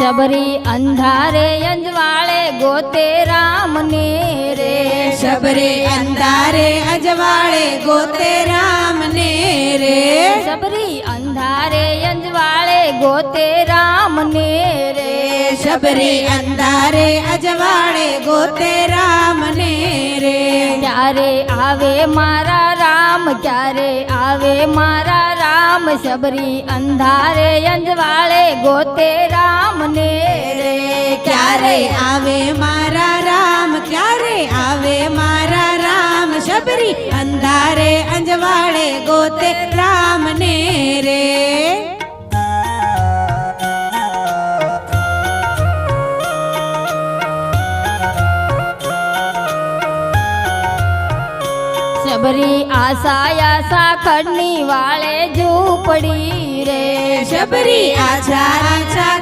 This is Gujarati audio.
શબરી અંધારે અંજવાળે ગોતે રામને રે. શબરી અંધારે અજવાળે ગોતે રામને રે. શબરી અંધારે અંજવાળે ગોતે રામને રે. શબરી અંધારે અજવાળે ગોતે રામને રે. ક્યારે આવે મારા રામ ક્યારે આવે મારા રામ? શબરી અંધારે અંજવાળે ગોતે રામને રે, ક્યારે આવે મારા રામ? ક્યારે આવે મારા રામ? શબરી અંધારે અંજવાળે ગોતે રામને રે. શબરી આશાયા સાખડની વાળે ઝૂંપડી રે. શબરી આછા